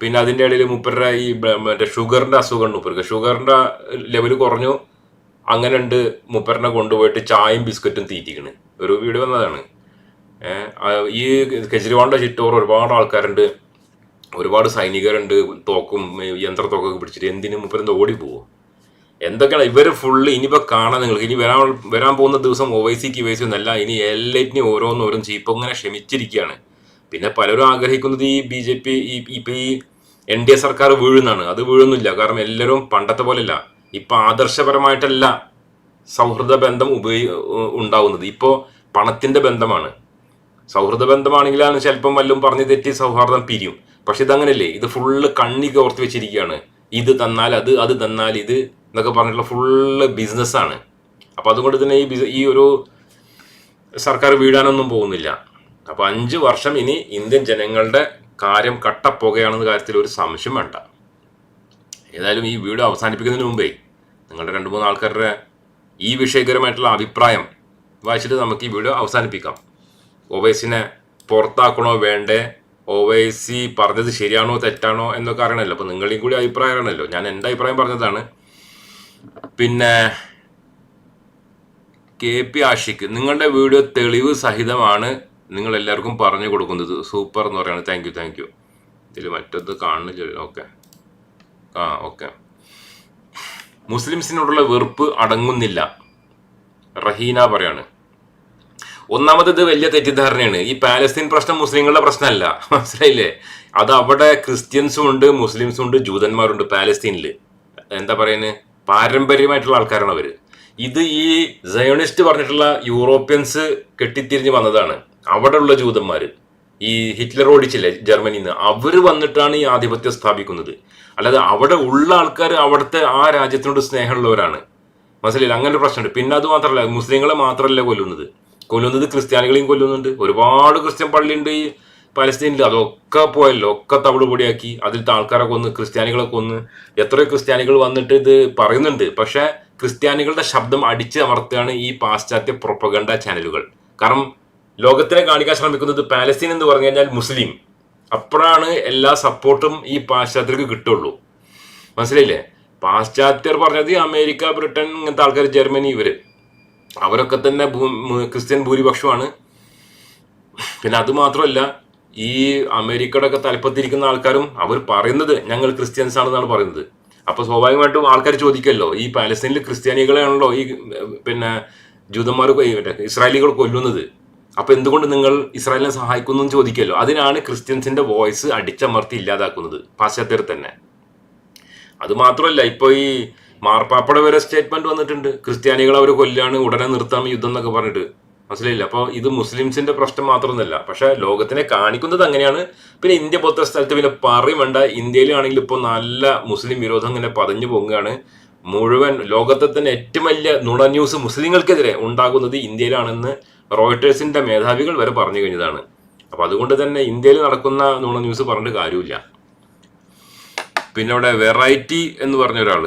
പിന്നെ അതിന്റെ ഇടയിൽ മുപ്പരുടെ ഈ മറ്റേ ഷുഗറിന്റെ അസുഖം മുപ്പർക്ക് ഷുഗറിന്റെ ലെവൽ കുറഞ്ഞു. അങ്ങനെ ഉണ്ട് മുപ്പരനെ കൊണ്ടുപോയിട്ട് ചായയും ബിസ്ക്കറ്റും തീറ്റിക്കണ്. ഒരു വീഡിയോ വന്നതാണ്. ഈ കെജ്രിവാളിന്റെ ചുറ്റോർ ഒരുപാട് ആൾക്കാരുണ്ട്. ഒരുപാട് സൈനികരുണ്ട് തോക്കും യന്ത്രത്തോക്കൊക്കെ പിടിച്ചിട്ട്. എന്തിനു ഓടി പോവും? എന്തൊക്കെയാണ്? ഇവർ ഫുള്ള് ഇനിയിപ്പോൾ കാണാൻ നിങ്ങൾക്ക്. ഇനി വരാൻ വരാൻ പോകുന്ന ദിവസം O Y C K Y C ഒന്നല്ല ഇനി എല്ലാറ്റിനും ഓരോന്നും ഓരോന്നും ഇങ്ങനെ ക്ഷമിച്ചിരിക്കുകയാണ്. പിന്നെ പലരും ആഗ്രഹിക്കുന്നത് ഈ ബി ജെ പി ഈ ഇപ്പം ഈ എൻ ഡി എ സർക്കാർ വീഴുന്നാണ് അത് വീഴുന്നില്ല. കാരണം എല്ലാവരും പണ്ടത്തെ പോലെയല്ല. ഇപ്പൊ ആദർശപരമായിട്ടല്ല സൗഹൃദ ബന്ധം ഉപയോഗ ഉണ്ടാവുന്നത്. ഇപ്പോ പണത്തിന്റെ ബന്ധമാണ്. സൗഹൃദ ബന്ധമാണെങ്കിലാണ് ചിലപ്പം വല്ലതും പറഞ്ഞു തെറ്റി സൗഹാർദ്ദം പിരിയും. പക്ഷെ ഇതങ്ങനല്ലേ. ഇത് ഫുള്ള് കണ്ണി കോർത്ത് വെച്ചിരിക്കുകയാണ് ഇത് തന്നാൽ അത് അത് തന്നാൽ ഇത് എന്നൊക്കെ പറഞ്ഞിട്ടുള്ള ഫുള്ള് ബിസിനസ്സാണ് അപ്പൊ അതുകൊണ്ട് തന്നെ ഈ ഈ ഒരു സർക്കാർ വീഴാനൊന്നും പോകുന്നില്ല. അപ്പോൾ അഞ്ച് വർഷം ഇനി ഇന്ത്യൻ ജനങ്ങളുടെ കാര്യം കട്ടപ്പോകയാണെന്ന കാര്യത്തിൽ ഒരു സംശയം വേണ്ട. ഏതായാലും ഈ വീട് അവസാനിപ്പിക്കുന്നതിന് മുമ്പേ നിങ്ങളുടെ രണ്ട് മൂന്ന് ആൾക്കാരുടെ ഈ വിഷയകരമായിട്ടുള്ള അഭിപ്രായം വായിച്ചിട്ട് നമുക്ക് ഈ വീഡിയോ അവസാനിപ്പിക്കാം. ഒവൈസിനെ പുറത്താക്കണോ വേണ്ടേ? ഒവൈസി പറഞ്ഞത് ശരിയാണോ തെറ്റാണോ എന്നൊക്കെ അറിയണമല്ലോ. അപ്പോൾ നിങ്ങളുടെയും കൂടി അഭിപ്രായം അറിയണമല്ലോ. ഞാൻ എന്റെ അഭിപ്രായം പറഞ്ഞതാണ്. പിന്നെ കെ പി ആഷിക്ക് നിങ്ങളുടെ വീഡിയോ തെളിവ് സഹിതമാണ് നിങ്ങൾ എല്ലാവർക്കും പറഞ്ഞു കൊടുക്കുന്നത്. സൂപ്പർ എന്ന് പറയുന്നത് താങ്ക് യു താങ്ക് യു. ഇതിൽ മറ്റൊന്ന് കാണുന്നില്ല ഓക്കെ. ആ ഓക്കെ. മുസ്ലിംസിനോടുള്ള വെറുപ്പ് അടങ്ങുന്നില്ല. റഹീന പറയാണ്. ഒന്നാമത് വലിയ തെറ്റിദ്ധാരണയാണ്. ഈ പാലസ്തീൻ പ്രശ്നം മുസ്ലിങ്ങളുടെ പ്രശ്നമല്ല. മനസ്സിലായില്ലേ? അത് അവിടെ ക്രിസ്ത്യൻസും ഉണ്ട് മുസ്ലിംസും ഉണ്ട് ജൂതന്മാരുണ്ട് പാലസ്തീനിൽ എന്താ പറയുന്നത് പാരമ്പര്യമായിട്ടുള്ള ആൾക്കാരാണ് അവർ ഇത് ഈ സയോണിസ്റ്റ് പറഞ്ഞിട്ടുള്ള യൂറോപ്യൻസ് കെട്ടിത്തിരിഞ്ഞ് വന്നതാണ്. അവിടെയുള്ള ജൂതന്മാർ ഈ ഹിറ്റ്ലർ ഓടിച്ചില്ലേ ജർമ്മനിയിൽ നിന്ന് അവർ വന്നിട്ടാണ് ഈ ആധിപത്യം സ്ഥാപിക്കുന്നത്. അല്ലാതെ അവിടെ ഉള്ള ആൾക്കാർ അവിടുത്തെ ആ രാജ്യത്തിനോട് സ്നേഹമുള്ളവരാണ്. മനസ്സിലായില്ല? അങ്ങനെ ഒരു പ്രശ്നമുണ്ട്. പിന്നെ അത് മാത്രമല്ല മുസ്ലിങ്ങളെ മാത്രമല്ല കൊല്ലുന്നത്. കൊല്ലുന്നത് ക്രിസ്ത്യാനികളെയും കൊല്ലുന്നുണ്ട്. ഒരുപാട് ക്രിസ്ത്യൻ പള്ളിയുണ്ട് ഈ പലസ്തീനിൽ അതൊക്കെ പോയല്ലോ. ഒക്കെ തവിട് പൊടിയാക്കി. അതിലത്തെ ആൾക്കാരെ കൊന്ന് ക്രിസ്ത്യാനികളെ കൊന്ന്. എത്രയോ ക്രിസ്ത്യാനികൾ വന്നിട്ട് ഇത് പറയുന്നുണ്ട്. പക്ഷേ ക്രിസ്ത്യാനികളുടെ ശബ്ദം അടിച്ച് അമർത്തുകയാണ് ഈ പാശ്ചാത്യ പ്രൊപ്പഗണ്ട ചാനലുകൾ. കാരണം ലോകത്തിനെ കാണിക്കാൻ ശ്രമിക്കുന്നത് പാലസ്തീൻ എന്ന് പറഞ്ഞു കഴിഞ്ഞാൽ മുസ്ലിം. അപ്പോഴാണ് എല്ലാ സപ്പോർട്ടും ഈ പാശ്ചാത്യർക്ക് കിട്ടുള്ളൂ. മനസ്സിലായില്ലേ? പാശ്ചാത്യർ പറഞ്ഞത് അമേരിക്ക ബ്രിട്ടൻ ഇങ്ങനത്തെ ആൾക്കാർ ജർമ്മനി ഇവർ. അവരൊക്കെ തന്നെ ക്രിസ്ത്യൻ ഭൂരിപക്ഷമാണ്. പിന്നെ അത് മാത്രമല്ല ഈ അമേരിക്കയുടെ ഒക്കെ തലപ്പത്തിരിക്കുന്ന ആൾക്കാരും അവർ പറയുന്നത് ഞങ്ങൾ ക്രിസ്ത്യൻസ് ആണെന്നാണ് പറയുന്നത്. അപ്പൊ സ്വാഭാവികമായിട്ടും ആൾക്കാർ ചോദിക്കല്ലോ ഈ പാലസ്തീനിൽ ക്രിസ്ത്യാനികളെയാണല്ലോ ഈ പിന്നെ ജൂതന്മാർ ഇസ്രായേലികൾ കൊല്ലുന്നത്? അപ്പൊ എന്തുകൊണ്ട് നിങ്ങൾ ഇസ്രായേലിനെ സഹായിക്കുന്നു എന്ന് ചോദിക്കല്ലോ? അതിനാണ് ക്രിസ്ത്യൻസിന്റെ വോയിസ് അടിച്ചമർത്തി ഇല്ലാതാക്കുന്നത് പാശ്ചാത്യർ തന്നെ. അത് മാത്രമല്ല ഇപ്പൊ ഈ മാർപ്പാപ്പയുടെ വരെ സ്റ്റേറ്റ്മെന്റ് വന്നിട്ടുണ്ട്. ക്രിസ്ത്യാനികൾ അവർ കൊല്ലാണ് ഉടനെ നിർത്താം യുദ്ധം എന്നൊക്കെ പറഞ്ഞിട്ട്. മനസ്സിലായില്ല? അപ്പോൾ ഇത് മുസ്ലിംസിന്റെ പ്രശ്നം മാത്രമൊന്നുമല്ല പക്ഷെ ലോകത്തിനെ കാണിക്കുന്നത് അങ്ങനെയാണ്. പിന്നെ ഇന്ത്യ പോലത്തെ സ്ഥലത്ത് പിന്നെ പറയും വേണ്ട. ഇന്ത്യയിലാണെങ്കിൽ ഇപ്പോൾ നല്ല മുസ്ലിം വിരോധം ഇങ്ങനെ പതഞ്ഞു പോകുകയാണ് മുഴുവൻ ലോകത്തെ തന്നെ ഏറ്റവും വലിയ നുണ ന്യൂസ് മുസ്ലിങ്ങൾക്കെതിരെ ഉണ്ടാകുന്നത് ഇന്ത്യയിലാണെന്ന് റോയിട്ടേഴ്സിന്റെ മേധാവികൾ വരെ പറഞ്ഞു കഴിഞ്ഞതാണ്. അപ്പൊ അതുകൊണ്ട് തന്നെ ഇന്ത്യയിൽ നടക്കുന്ന നുണ ന്യൂസ് പറഞ്ഞിട്ട് കാര്യമില്ല. പിന്നെ അവിടെ വെറൈറ്റി എന്ന് പറഞ്ഞ ഒരാൾ.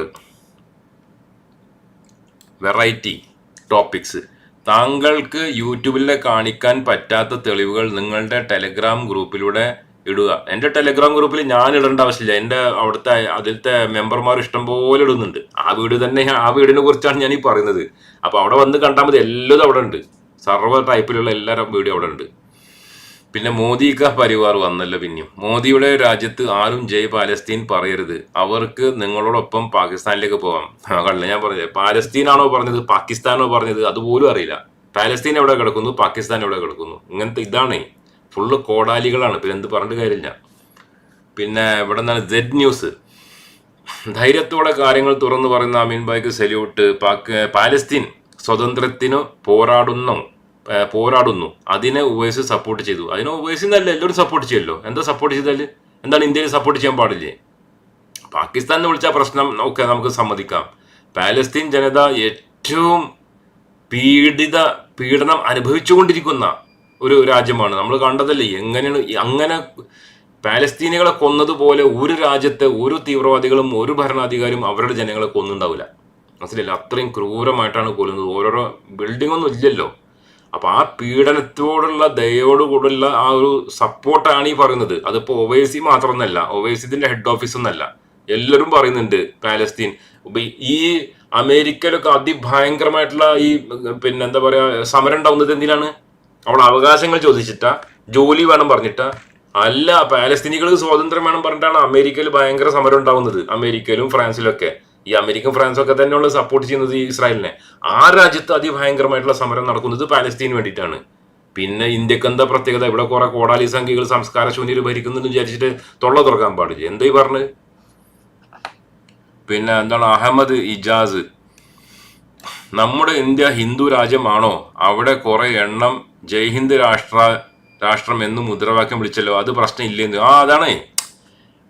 വെറൈറ്റി ടോപ്പിക്സ് താങ്കൾക്ക് യൂട്യൂബിൽ കാണിക്കാൻ പറ്റാത്ത തെളിവുകൾ നിങ്ങളുടെ ടെലഗ്രാം ഗ്രൂപ്പിലൂടെ ഇടുക. എന്റെ ടെലഗ്രാം ഗ്രൂപ്പിൽ ഞാൻ ഇടേണ്ട ആവശ്യമില്ല. എന്റെ അവിടുത്തെ അതിലത്തെ മെമ്പർമാർ ഇഷ്ടംപോലെ ഇടുന്നുണ്ട്. ആ വീട് തന്നെ ആ വീടിനെ കുറിച്ചാണ് ഞാൻ ഈ പറയുന്നത്. അപ്പോൾ അവിടെ വന്ന് കണ്ടാൽ മതി. എല്ലാം അവിടെ ഉണ്ട്. സർവ ടൈപ്പിലുള്ള എല്ലാ വീഡിയോ അവിടെ ഉണ്ട്. പിന്നെ മോദി ക പരിവാർ വന്നല്ലോ പിന്നെയും. മോദിയുടെ രാജ്യത്ത് ആരും ജയ് പാലസ്തീൻ പറയരുത്. അവർക്ക് നിങ്ങളോടൊപ്പം പാകിസ്ഥാനിലേക്ക് പോകാം കണ്ടില്ല ഞാൻ പറഞ്ഞത് പാലസ്തീനാണോ പറഞ്ഞത്? പാകിസ്ഥാനോ പറഞ്ഞത്? അതുപോലും അറിയില്ല. പാലസ്തീൻ എവിടെ കിടക്കുന്നു? പാകിസ്ഥാൻ എവിടെ കിടക്കുന്നു? ഇങ്ങനത്തെ ഇതാണ്. ഫുള്ള് കോടാലികളാണ്. പിന്നെ എന്ത് പറഞ്ഞിട്ട് കാര്യമില്ല. പിന്നെ ഇവിടെ നിന്നാണ് ജെഡ് ന്യൂസ് ധൈര്യത്തോടെ കാര്യങ്ങൾ തുറന്നു പറയുന്ന അമീൻ ബായ്ക്ക് സല്യൂട്ട് പാക് പാലസ്തീൻ സ്വതന്ത്രത്തിന് പോരാടുന്നു. പോരാടുന്നു. അതിനെ ഉവൈസ് സപ്പോർട്ട് ചെയ്തു. അതിനെ ഉവൈസ് എന്നല്ല എല്ലാവരും സപ്പോർട്ട് ചെയ്യല്ലോ? എന്താ സപ്പോർട്ട് ചെയ്താൽ എന്താണ് ഇന്ത്യയിൽ സപ്പോർട്ട് ചെയ്യാൻ പാടില്ലേ? പാകിസ്ഥാൻ എന്ന് വിളിച്ച പ്രശ്നം ഒക്കെ നമുക്ക് സമ്മതിക്കാം. പാലസ്തീൻ ജനത ഏറ്റവും പീഡിത പീഡനം അനുഭവിച്ചുകൊണ്ടിരിക്കുന്ന ഒരു രാജ്യമാണ്. നമ്മൾ കണ്ടതല്ലേ എങ്ങനെയാണ് അങ്ങനെ പാലസ്തീനികളെ കൊന്നതുപോലെ ഒരു രാജ്യത്തെ ഒരു തീവ്രവാദികളും ഒരു ഭരണാധികാരിയും അവരുടെ ജനങ്ങളെ കൊന്നുണ്ടാവില്ല. മനസ്സിലായില്ല? അത്രയും ക്രൂരമായിട്ടാണ് കൊല്ലുന്നത്. ഓരോരോ ബിൽഡിംഗ് ഒന്നും ഇല്ലല്ലോ. അപ്പൊ ആ പീഡനത്തോടുള്ള ദയോടുകൂടുള്ള ആ ഒരു സപ്പോർട്ടാണ് ഈ പറയുന്നത്. അതിപ്പോ ഒവൈസി മാത്രമൊന്നല്ല ഒവൈസിന്റെ ഹെഡ് ഓഫീസ് ഒന്നല്ല. എല്ലാവരും പറയുന്നുണ്ട് പാലസ്തീൻ. ഈ അമേരിക്കയിലൊക്കെ അതിഭയങ്കരമായിട്ടുള്ള ഈ പിന്നെ എന്താ പറയാ സമരം ഉണ്ടാവുന്നത് എന്തിനാണ്? അവൾ അവകാശങ്ങൾ ചോദിച്ചിട്ടാ ജോലി വേണം പറഞ്ഞിട്ടാ. അല്ല പാലസ്തീനികൾക്ക് സ്വാതന്ത്ര്യം വേണം പറഞ്ഞിട്ടാണ് അമേരിക്കയിൽ ഭയങ്കര സമരം ഉണ്ടാവുന്നത് അമേരിക്കയിലും ഫ്രാൻസിലൊക്കെ. ഈ അമേരിക്കൻ ഫ്രാൻസും ഒക്കെ തന്നെയുള്ള സപ്പോർട്ട് ചെയ്യുന്നത് ഈ ഇസ്രായേലിനെ. ആ രാജ്യത്ത് അതിഭയങ്കരമായിട്ടുള്ള സമരം നടക്കുന്നത് പാലസ്തീന് വേണ്ടിയിട്ടാണ്. പിന്നെ ഇന്ത്യയ്ക്ക് എന്താ പ്രത്യേകത? ഇവിടെ കുറെ കോടാലി സംഖ്യകൾ സംസ്കാര ശൂന്യർ ഭരിക്കുന്നെന്ന് വിചാരിച്ചിട്ട് തൊള്ള തുറക്കാൻ പാടില്ല. എന്താ ഈ പറഞ്ഞത് പിന്നെ എന്താണ്? അഹമ്മദ് ഇജാസ്. നമ്മുടെ ഇന്ത്യ ഹിന്ദു രാജ്യമാണോ? അവിടെ കുറെ എണ്ണം ജയ്ഹിന്ദ് രാഷ്ട്ര രാഷ്ട്രം എന്ന് മുദ്രാവാക്യം വിളിച്ചല്ലോ. അത് പ്രശ്നം ഇല്ലെന്ന് ആ അതാണ്.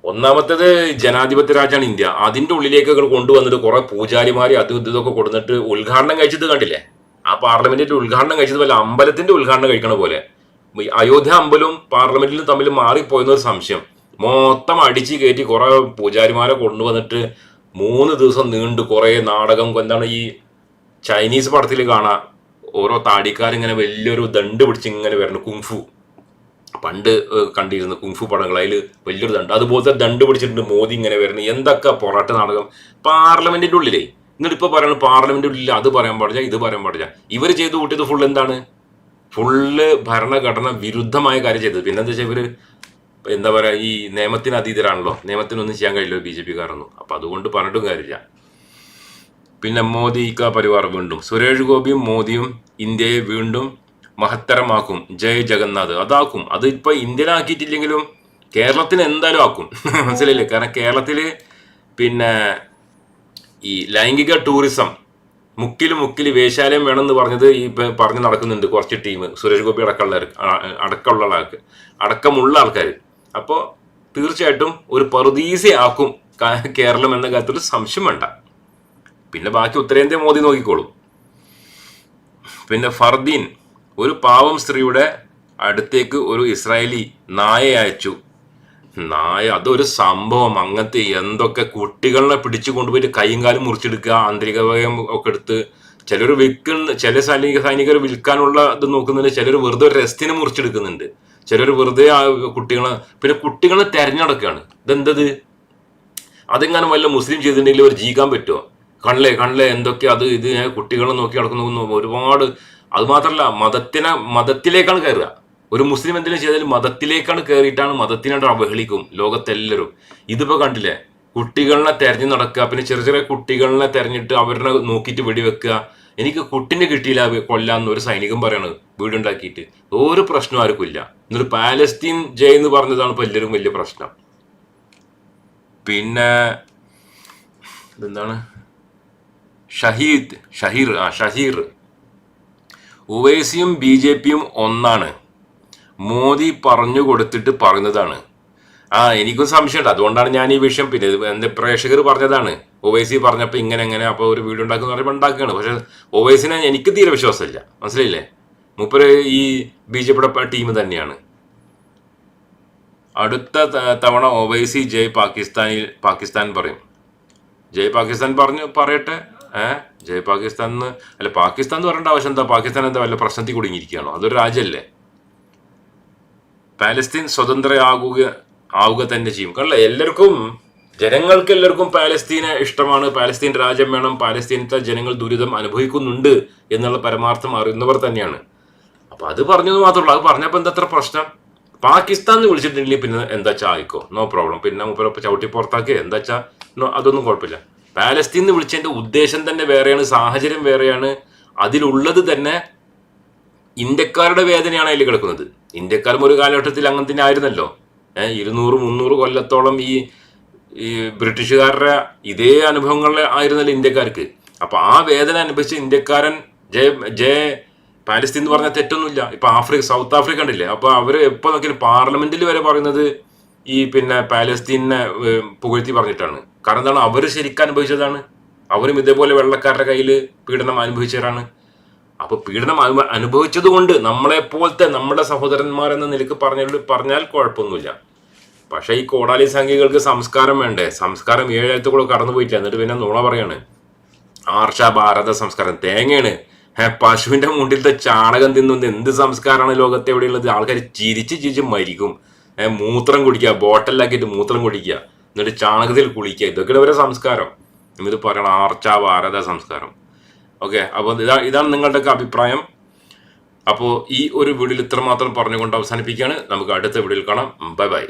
ഒന്നാമത്തേത് ജനാധിപത്യ രാജ്യമാണ് ഇന്ത്യ. അതിന്റെ ഉള്ളിലേക്ക് കൊണ്ടുവന്നിട്ട് കുറെ പൂജാരിമാര് അതും ഇതും ഇതൊക്കെ കൊടുത്തിട്ട് ഉദ്ഘാടനം കഴിച്ചത് കണ്ടില്ലേ? ആ പാർലമെന്റിന്റെ ഉദ്ഘാടനം കഴിച്ചത് പോലെ അമ്പലത്തിന്റെ ഉദ്ഘാടനം കഴിക്കണ പോലെ. അയോധ്യ അമ്പലവും പാർലമെന്റിലും തമ്മിൽ മാറിപ്പോയെന്ന ഒരു സംശയം. മൊത്തം അടിച്ച് കയറ്റി കുറെ പൂജാരിമാരെ കൊണ്ടുവന്നിട്ട് മൂന്ന് ദിവസം നീണ്ട് കുറെ നാടകം എന്താണ് ഈ ചൈനീസ് പടത്തിൽ കാണാം. ഓരോ താടിക്കാരിങ്ങനെ വലിയൊരു ദണ്ട് പിടിച്ച് ഇങ്ങനെ വരണം. കുങ്ഫു പണ്ട് കണ്ടിരുന്ന കുങ്ഫു പടങ്ങൾ അതിൽ വലിയൊരു ദണ്ട് അതുപോലത്തെ ദണ്ട് പിടിച്ചിട്ടുണ്ട് മോദി ഇങ്ങനെ വരുന്നത്. എന്തൊക്കെ പൊറാട്ട് നാടകം. പാർലമെന്റിന്റെ ഉള്ളിലേ. എന്നിട്ട് ഇപ്പൊ പറയുന്നത് പാർലമെന്റിന്റെ ഉള്ളിൽ അത് പറയാൻ പാടില്ല ഇത് പറയാൻ പാടില്ല. ഇവർ ചെയ്ത് കൂട്ടിയത് ഫുൾ എന്താണ്? ഫുള്ള് ഭരണഘടന വിരുദ്ധമായ കാര്യം ചെയ്തത്. പിന്നെ എന്താ വെച്ചാൽ ഇവർ എന്താ പറയാ ഈ നിയമത്തിന് അതീതരാണല്ലോ. നിയമത്തിനൊന്നും ചെയ്യാൻ കഴിയില്ല ബി ജെ പി കാരൊന്നും അപ്പൊ അതുകൊണ്ട് പറഞ്ഞിട്ടും കാര്യമില്ല. പിന്നെ മോദി ഇക്ക പരിവാർ വീണ്ടും. സുരേഷ് ഗോപിയും മോദിയും ഇന്ത്യയെ വീണ്ടും മഹത്തരമാക്കും. ജയ് ജഗന്നാഥ്. അതാക്കും. അത് ഇപ്പൊ ഇന്ത്യയിലാക്കിയിട്ടില്ലെങ്കിലും കേരളത്തിന് എന്തായാലും ആക്കും. മനസ്സിലായില്ലേ? കാരണം കേരളത്തിൽ പിന്നെ ഈ ലൈംഗിക ടൂറിസം മുക്കിൽ മുക്കിൽ വേശാലയം വേണമെന്ന് പറഞ്ഞത് ഈ പറഞ്ഞ് നടക്കുന്നുണ്ട് കുറച്ച് ടീം. സുരേഷ് ഗോപി അടക്കമുള്ള അടക്കമുള്ള ആൾക്ക് അടക്കമുള്ള ആൾക്കാർ അപ്പോൾ തീർച്ചയായിട്ടും ഒരു പറുദീസയാക്കും ആക്കും കേരളം എന്ന കാര്യത്തിൽ സംശയം വേണ്ട. പിന്നെ ബാക്കി ഉത്തരേന്ത്യ മോദി നോക്കിക്കോളും. പിന്നെ ഫർദീൻ ഒരു പാവം സ്ത്രീയുടെ അടുത്തേക്ക് ഒരു ഇസ്രായേലി നായ അയച്ചു. നായ അതൊരു സംഭവം. അങ്ങനത്തെ എന്തൊക്കെ കുട്ടികളെ പിടിച്ചു കൊണ്ടുപോയിട്ട് കൈയും കാലും മുറിച്ചെടുക്കുക ആന്തരിക വയം ഒക്കെ എടുത്ത് ചിലർ വിൽക്കുന്ന ചില സൈനിക സൈനികർ വിൽക്കാനുള്ള ഇത് നോക്കുന്നുണ്ട് ചിലർ വെറുതെ ഒരു രസത്തിന് മുറിച്ചെടുക്കുന്നുണ്ട്. ചിലർ വെറുതെ ആ കുട്ടികളെ പിന്നെ കുട്ടികളെ തെരഞ്ഞെടുക്കുകയാണ്. ഇതെന്തത്? അതെങ്ങാനും വല്ല മുസ്ലിം ചെയ്തിട്ടുണ്ടെങ്കിൽ ഒരു ജീവിക്കാൻ പറ്റുമോ? കണ്ണിലെ കണ്ണിലെ എന്തൊക്കെ അത് ഇത് കുട്ടികളെ നോക്കി നടക്കുന്നു. ഒരുപാട് അത് മാത്രമല്ല മതത്തിനെ മതത്തിലേക്കാണ് കയറുക. ഒരു മുസ്ലിം എന്തെങ്കിലും ചെയ്താലും മതത്തിലേക്കാണ് കയറിയിട്ടാണ് മതത്തിനായിട്ട് അവഹേളിക്കും ലോകത്തെല്ലാവരും. ഇതിപ്പോ കണ്ടില്ലേ? കുട്ടികളെ തെരഞ്ഞു നടക്കുക പിന്നെ ചെറിയ ചെറിയ കുട്ടികളെ തെരഞ്ഞിട്ട് അവരെ നോക്കിയിട്ട് വെടിവെക്കുക. എനിക്ക് കുട്ടിനെ കിട്ടിയില്ല കൊല്ലാന്ന് ഒരു സൈനികൻ പറയാണ് വീടുണ്ടാക്കിയിട്ട്. ഒരു പ്രശ്നം ആർക്കും ഇല്ല. എന്നൊരു പാലസ്തീൻ ജയ് എന്ന് പറഞ്ഞതാണ് ഇപ്പൊ എല്ലാവരും വലിയ പ്രശ്നം. പിന്നെ ഇതെന്താണ്? ഷഹീദ് ഷഹീർ ആ ഷഹീർ. ഉവൈസിയും ബി ജെ പിയും ഒന്നാണ്. മോദി പറഞ്ഞു കൊടുത്തിട്ട് പറഞ്ഞതാണ്. ആ എനിക്കും സംശയമുണ്ട്. അതുകൊണ്ടാണ് ഞാൻ ഈ വിഷയം പിന്നെ എന്റെ പ്രേക്ഷകർ പറഞ്ഞതാണ്. ഒവൈസി പറഞ്ഞപ്പോൾ ഇങ്ങനെ എങ്ങനെ അപ്പോൾ ഒരു വീഡിയോ ഉണ്ടാക്കുന്ന പറയുമ്പോൾ ഉണ്ടാക്കുകയാണ്. പക്ഷെ ഒവൈസിനെ എനിക്ക് തീരെ വിശ്വാസമില്ല. മനസ്സിലായില്ലേ? മൂപ്പര് ഈ ബി ജെ പിയുടെ ടീം തന്നെയാണ്. അടുത്ത തവണ ഒവൈസി ജയ് പാകിസ്ഥാനിൽ പാകിസ്ഥാൻ പറയും. ജയ് പാകിസ്ഥാൻ പറഞ്ഞു പറയട്ടെ. ഏ? ജയ് പാകിസ്ഥാൻ എന്ന് അല്ല പാകിസ്ഥാൻ എന്ന് പറയേണ്ട ആവശ്യം എന്താ? പാകിസ്ഥാൻ എന്താ വല്ല പ്രശ്നത്തിൽ കുടുങ്ങിയിരിക്കുകയാണോ? അതൊരു രാജ്യമല്ലേ പാലസ്തീൻ സ്വതന്ത്രയാകുക ആവുക തന്നെ ചെയ്യും. കാരണം എല്ലാവർക്കും ജനങ്ങൾക്ക് എല്ലാവർക്കും പാലസ്തീനെ ഇഷ്ടമാണ്. പാലസ്തീൻ രാജ്യം വേണം. പാലസ്തീനത്തെ ജനങ്ങൾ ദുരിതം അനുഭവിക്കുന്നുണ്ട് എന്നുള്ള പരമാർത്ഥം അറിയുന്നവർ തന്നെയാണ്. അപ്പൊ അത് പറഞ്ഞത് മാത്രമല്ല അത് പറഞ്ഞപ്പോൾ എന്താ അത്ര പ്രശ്നം? പാകിസ്ഥാൻ വിളിച്ചിട്ടുണ്ടെങ്കിൽ പിന്നെ എന്താ വെച്ചാൽ ആയിക്കോ? No problem. പിന്നെ മുപ്പരൊപ്പം ചവിട്ടി പുറത്താക്കി എന്താ വെച്ചാൽ അതൊന്നും കുഴപ്പമില്ല. പാലസ്തീൻ എന്ന് വിളിച്ചതിന്റെ ഉദ്ദേശം തന്നെ വേറെയാണ് സാഹചര്യം വേറെയാണ്. അതിലുള്ളത് തന്നെ ഇന്ത്യക്കാരുടെ വേദനയാണ് അതിൽ കിടക്കുന്നത്. ഇന്ത്യക്കാരും ഒരു കാലഘട്ടത്തിൽ അങ്ങനെ തന്നെ ആയിരുന്നല്ലോ. ഇരുന്നൂറ് മുന്നൂറ് കൊല്ലത്തോളം ഈ ഈ ബ്രിട്ടീഷുകാരുടെ ഇതേ അനുഭവങ്ങൾ ആയിരുന്നല്ലോ ഇന്ത്യക്കാർക്ക്. അപ്പൊ ആ വേദന അനുഭവിച്ച ഇന്ത്യക്കാരൻ ജയ ജയ പാലസ്തീൻ എന്ന് പറഞ്ഞാൽ തെറ്റൊന്നുമില്ല. ഇപ്പൊ ആഫ്രിക്ക സൗത്ത് ആഫ്രിക്ക ഉണ്ടല്ലേ അപ്പൊ അവർ എപ്പോ നോക്കിയാലും പാർലമെന്റിൽ വരെ പറയുന്നത് ഈ പിന്നെ പാലസ്തീനെ പുകഴ്ത്തി പറഞ്ഞിട്ടാണ്. കാരണം എന്താണ്? അവർ ശരിക്കും അനുഭവിച്ചതാണ്. അവരും ഇതേപോലെ വെള്ളക്കാരുടെ കയ്യിൽ പീഡനം അനുഭവിച്ചവരാണ്. അപ്പോൾ പീഡനം അനു- അനുഭവിച്ചത് കൊണ്ട് നമ്മളെ നമ്മുടെ സഹോദരന്മാർ എന്ന നിലയ്ക്ക് പറഞ്ഞ പറഞ്ഞാൽ കുഴപ്പമൊന്നുമില്ല. പക്ഷേ ഈ കോടാലി സംഖ്യകൾക്ക് സംസ്കാരം വേണ്ടേ? സംസ്കാരം ഏഴായിരത്തു കൂടെ കടന്നു പോയിട്ടില്ല. എന്നിട്ട് പിന്നെ നുണ പറയാണ്. ആർഷ ഭാരത സംസ്കാരം. തേങ്ങയാണ്. പശുവിന്റെ മുണ്ടിലത്തെ ചാണകം തിന്നുന്നത് എന്ത് സംസ്കാരമാണ് ലോകത്തെ എവിടെയുള്ളത്? ആൾക്കാർ ചിരിച്ച് ചിരിച്ച് മരിക്കും. മൂത്രം കുടിക്കുക. ബോട്ടലിലാക്കിയിട്ട് മൂത്രം കുടിക്കുക. എന്നിട്ട് ചാണകത്തിൽ കുളിക്കുക. ഇതൊക്കെ ഇവരെ സംസ്കാരം. ഇത് പറയണം ആർച്ച ഭാരത സംസ്കാരം. ഓക്കെ അപ്പോൾ ഇതാ ഇതാണ് നിങ്ങളുടെയൊക്കെ അഭിപ്രായം. അപ്പോൾ ഈ ഒരു വീഡിയോയിൽ ഇത്രമാത്രം പറഞ്ഞുകൊണ്ട് അവസാനിപ്പിക്കുകയാണ്. നമുക്ക് അടുത്ത വീഡിയോയിൽ കാണാം. Bye bye